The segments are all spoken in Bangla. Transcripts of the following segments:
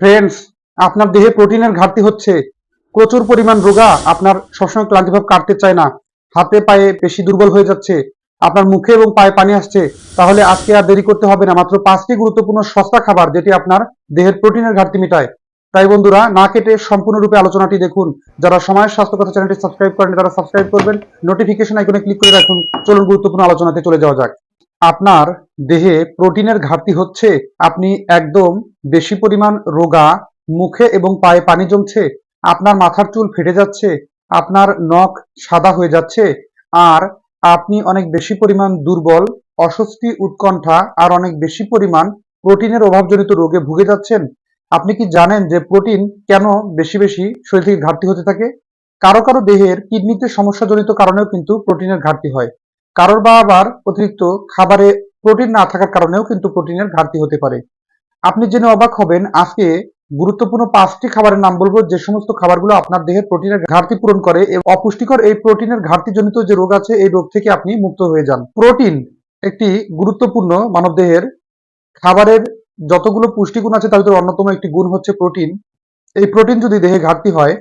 ফ্রেন্ডস আপনার দেহে প্রোটিনের ঘাটতি হচ্ছে। প্রচুর পরিমাণ রোগা আপনার সবসময় ক্লান্তিভাব কাটতে চায় না। হাতে পায়ে পেশি দুর্বল হয়ে যাচ্ছে। আপনার মুখে এবং পায়ে পানি আসছে। তাহলে আজকে আর দেরি করতে হবে না। মাত্র পাঁচটি গুরুত্বপূর্ণ সস্তা খাবার যেটি আপনার দেহের প্রোটিনের ঘাটতি মেটায়। তাই বন্ধুরা, না কেটে সম্পূর্ণরূপে আলোচনাটি দেখুন। যারা সময়ের স্বাস্থ্য কথা চ্যানেলটি সাবস্ক্রাইব করেন তারা সাবস্ক্রাইব করবেন। নোটিফিকেশন আইকনে ক্লিক করে রাখুন। চলুন গুরুত্বপূর্ণ আলোচনাতে চলে যাওয়া যাক। আপনার দেহে প্রোটিনের ঘাটতি হচ্ছে, আপনি একদম বেশি পরিমাণ রোগা, মুখে এবং পায়ে পানি জমছে আপনার মাথার চুল ফেটে যাচ্ছে, আপনার নখ সাদা হয়ে যাচ্ছে, আর আপনি অনেক বেশি পরিমাণ দুর্বল, অস্বস্তি, উৎকণ্ঠা, আর অনেক বেশি পরিমাণ প্রোটিনের অভাবজনিত রোগে ভুগে যাচ্ছেন। আপনি কি জানেন যে প্রোটিন কেন বেশি বেশি শরীর থেকে ঘাটতি হতে থাকে? কারও কারও দেহের কিডনিতে সমস্যাজনিত কারণেও কিন্তু প্রোটিনের ঘাটতি হয়। কারোর বা আবার অতিরিক্ত খাবারে প্রোটিন না থাকার কারণেও কিন্তু প্রোটিনের ঘাটতি হতে পারে। আপনি জেনে অবাক হবেন, আজকে গুরুত্বপূর্ণ পাঁচটি খাবারের নাম বলব, যে সমস্ত খাবারগুলো আপনার দেহের প্রোটিনের ঘাটতি পূরণ করে অপুষ্টিকর এই প্রোটিনের ঘাটতিজনিত যে রোগ আছে, এই রোগ থেকে আপনি মুক্ত হয়ে যান। প্রোটিন একটি গুরুত্বপূর্ণ মানবদেহের খাবারের যতগুলো পুষ্টিগুণ আছে, তার ভিতরে অন্যতম একটি গুণ হচ্ছে প্রোটিন। এই প্রোটিন যদি দেহে ঘাটতি হয়,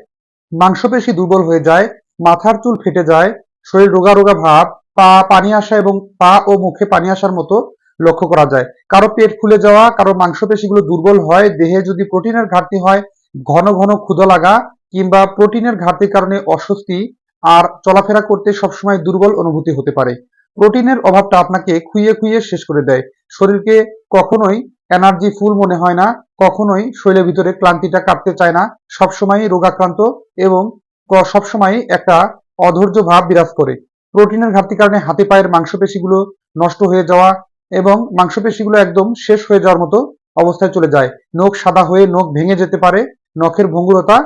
মাংসপেশি দুর্বল হয়ে যায়, মাথার চুল ফেটে যায়, শরীর রোগা রোগা ভাব পা, পানি আসা এবং পা ও মুখে পানি আসার মতো লক্ষ্য করা যায়। কারও পেট ফুলে যাওয়া, কারও মাংসপেশিগুলো দুর্বল হয়, দেহে যদি প্রোটিনের ঘাটতি হয়, ঘন ঘন ক্ষুধা লাগা কিংবা প্রোটিনের ঘাটতির কারণে অস্বস্তি আর চলাফেরা করতে সবসময় দুর্বল অনুভূতি হতে পারে। প্রোটিনের অভাবটা আপনাকে খুইয়ে খুইয়ে শেষ করে দেয়। শরীরকে কখনোই এনার্জি ফুল মনে হয় না, কখনোই শরীরের ভিতরে ক্লান্তিটা কাটতে চায় না সবসময় রোগাক্রান্ত এবং ক- সবসময় একটা অধৈর্য ভাব বিরাজ করে। প্রোটিনের ঘাটতির কারণে হাতে পায়ের মাংসপেশিগুলো নষ্ট হয়ে যাওয়া এবং মাংসপেশিগুলো একদম শেষ হয়ে যাওয়ার মতো অবস্থায় চলে যায়। নখ সাদা হয়ে নখ ভেঙে যেতে পারে। নখের ভঙ্গুরতা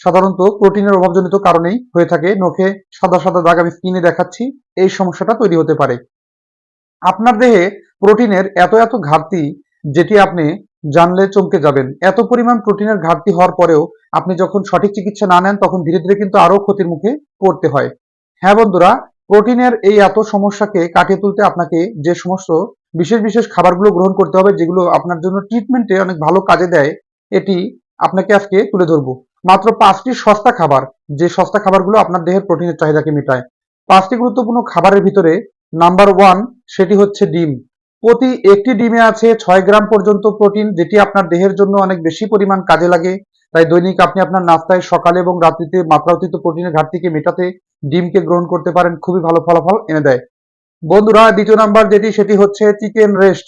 সাধারণত প্রোটিনের অভাবজনিত কারণেই হয়ে থাকে। নখে সাদা সাদা দাগ আমি স্কিনে দেখাচ্ছি। এই সমস্যাটা তৈরি হতে পারে। আপনার দেহে প্রোটিনের এত এত ঘাটতি যেটি আপনি জানলে চমকে যাবেন। এত পরিমাণ প্রোটিনের ঘাটতি হওয়ার পরেও আপনি যখন সঠিক চিকিৎসা না নেন, তখন ধীরে ধীরে কিন্তু আরও ক্ষতির মুখে পড়তে হয়। হ্যাঁ বন্ধুরা প্রোটিনের এই এত সমস্যাকে কাটিয়ে তুলতে আপনাকে যে সমস্ত বিশেষ বিশেষ খাবারগুলো গ্রহণ করতে হবে, যেগুলো আপনার জন্য ট্রিটমেন্টে অনেক ভালো কাজে দেয়, এটি আপনাকে আজকে তুলে ধরবো। মাত্র পাঁচটি সস্তা খাবার, যে সস্তা খাবারগুলো আপনার দেহের প্রোটিনের চাহিদাকে মেটায়। পাঁচটি গুরুত্বপূর্ণ খাবারের ভিতরে নাম্বার ওয়ান সেটি হচ্ছে ডিম। প্রতি একটি ডিমে আছে ছয় গ্রাম পর্যন্ত প্রোটিন যেটি আপনার দেহের জন্য অনেক বেশি পরিমাণ কাজে লাগে। তাই দৈনিক আপনি আপনার নাস্তায় সকালে এবং রাত্রিতে মাত্রাতিরিক্ত প্রোটিনের ঘাটতিকে মেটাতে ডিমকে গ্রহণ করতে পারেন, খুবই ভালো ফলাফল এনে দেয়। বন্ধুরা, দ্বিতীয় নাম্বার যেটি, সেটি হচ্ছে চিকেন রেস্ট।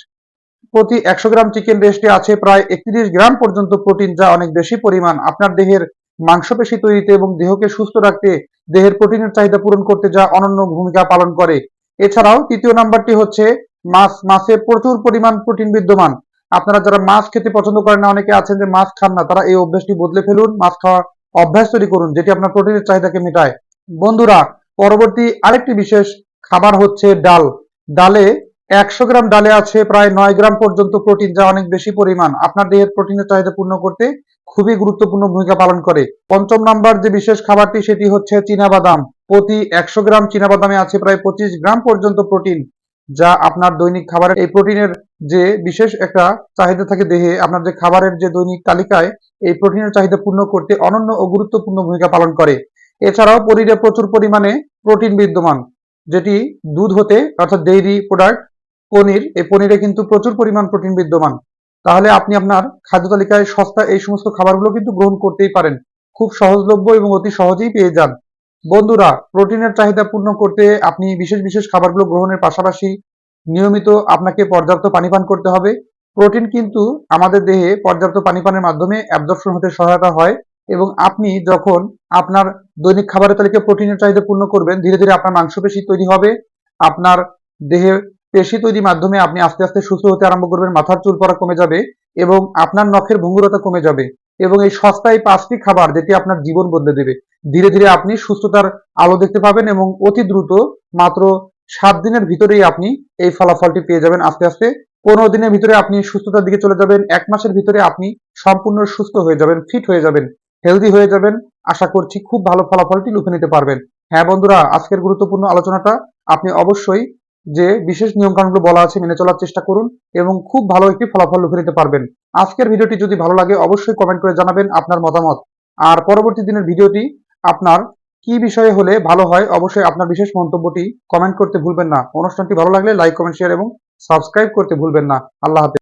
প্রতি একশো গ্রাম চিকেন রেস্টে আছে প্রায় একত্রিশ গ্রাম পর্যন্ত প্রোটিন, যা অনেক বেশি পরিমাণ। আপনার দেহের মাংসপেশি তৈরিতে এবং দেহকে সুস্থ রাখতে দেহের প্রোটিনের চাহিদা পূরণ করতে যা অনন্য ভূমিকা পালন করে। এছাড়াও, তৃতীয় নাম্বারটি হচ্ছে মাছ। মাছে প্রচুর পরিমাণ প্রোটিন বিদ্যমান। আপনারা যারা মাছ খেতে পছন্দ করেন না, অনেকে আছেন যে মাছ খান না, তারা এই অভ্যাসটি বদলে ফেলুন। মাছ খাওয়ার অভ্যাস তৈরি করুন, যেটি আপনার প্রোটিনের চাহিদাকে মেটায়। বন্ধুরা, পরবর্তী আরেকটি বিশেষ খাবার হচ্ছে ডাল। ডালে একশো গ্রাম ডালে আছে প্রায় নয় গ্রাম পর্যন্ত প্রোটিন, যা অনেক বেশি পরিমাণ। আপনার দেহের প্রোটিনের চাহিদা পূর্ণ করতে খুবই গুরুত্বপূর্ণ ভূমিকা পালন করে। পঞ্চম নাম্বার যে বিশেষ খাবারটি, সেটি হচ্ছে চীনাবাদাম। প্রতি একশো গ্রাম চীনাবাদামে আছে প্রায় পঁচিশ গ্রাম পর্যন্ত প্রোটিন, যা আপনার দৈনিক খাবারের এই প্রোটিনের যে বিশেষ একটা চাহিদা থাকে দেহে, আপনার যে খাবারের যে দৈনিক তালিকায় এই প্রোটিনের চাহিদা পূর্ণ করতে অনন্য ও গুরুত্বপূর্ণ ভূমিকা পালন করে। এছাড়াও পনিরে প্রচুর পরিমাণে প্রোটিন বিদ্যমান, যেটি দুধ হতে অর্থাৎ ডেইরি প্রোডাক্ট পনির, এই পনিরে কিন্তু প্রচুর পরিমাণ প্রোটিন বিদ্যমান। তাহলে আপনি আপনার খাদ্য তালিকায় সস্তা এই সমস্ত খাবারগুলো কিন্তু গ্রহণ করতেই পারেন। খুব সহজলভ্য এবং অতি সহজেই পেয়ে যান। বন্ধুরা, প্রোটিনের চাহিদা পূর্ণ করতে আপনি বিশেষ বিশেষ খাবারগুলো গ্রহণের পাশাপাশি নিয়মিত আপনাকে পর্যাপ্ত পানি পান করতে হবে। প্রোটিন কিন্তু আমাদের দেহে পর্যাপ্ত পানি পানের মাধ্যমে অ্যাবজর্পশন হতে সহায়তা হয়। এবং আপনি যখন আপনার দৈনিক খাবারের তালিকায় প্রোটিনের চাহিদা পূর্ণ করবেন, ধীরে ধীরে আপনার মাংসপেশি তৈরি হবে, আপনার দেহে পেশি তৈরির মাধ্যমে আপনি আস্তে আস্তে সুস্থ হতে আরম্ভ করবেন, মাথার চুল পড়া কমে যাবে এবং আপনার নখের ভঙ্গুরতা কমে যাবে এবং এই সস্তায় পাঁচটি খাবার যেটি আপনার জীবন বদলে দেবে। ধীরে ধীরে আপনি সুস্থতার আলো দেখতে পাবেন এবং অতি দ্রুত মাত্র সাত দিনের ভিতরেই আপনি এই ফলাফলটি পেয়ে যাবেন আস্তে আস্তে। পনেরো দিনের ভিতরে আপনি সুস্থতার দিকে চলে যাবেন, এক মাসের ভিতরে আপনি সম্পূর্ণ সুস্থ হয়ে যাবেন ফিট হয়ে যাবেন। হেলদি হয়ে যাবেন। আশা করছি খুব ভালো ফলাফলটি লুফে নিতে পারবেন। হ্যাঁ বন্ধুরা, আজকের গুরুত্বপূর্ণ আলোচনাটা আপনি অবশ্যই যে বিশেষ নিয়মকানুনগুলো বলা আছে মেনে চলার চেষ্টা করুন এবং খুব ভালো একটি ফলাফল লক্ষ্য নিতে পারবেন। আজকের ভিডিওটি যদি ভালো লাগে, অবশ্যই কমেন্ট করে জানাবেন আপনার মতামত। আর পরবর্তী দিনের ভিডিওটি আপনার কি বিষয়ে হলে ভালো হয়, অবশ্যই আপনার বিশেষ মন্তব্যটি কমেন্ট করতে ভুলবেন না। অনুষ্ঠানটি ভালো লাগলে লাইক কমেন্ট শেয়ার এবং সাবস্ক্রাইব করতে ভুলবেন না। আল্লাহ হাফেজ।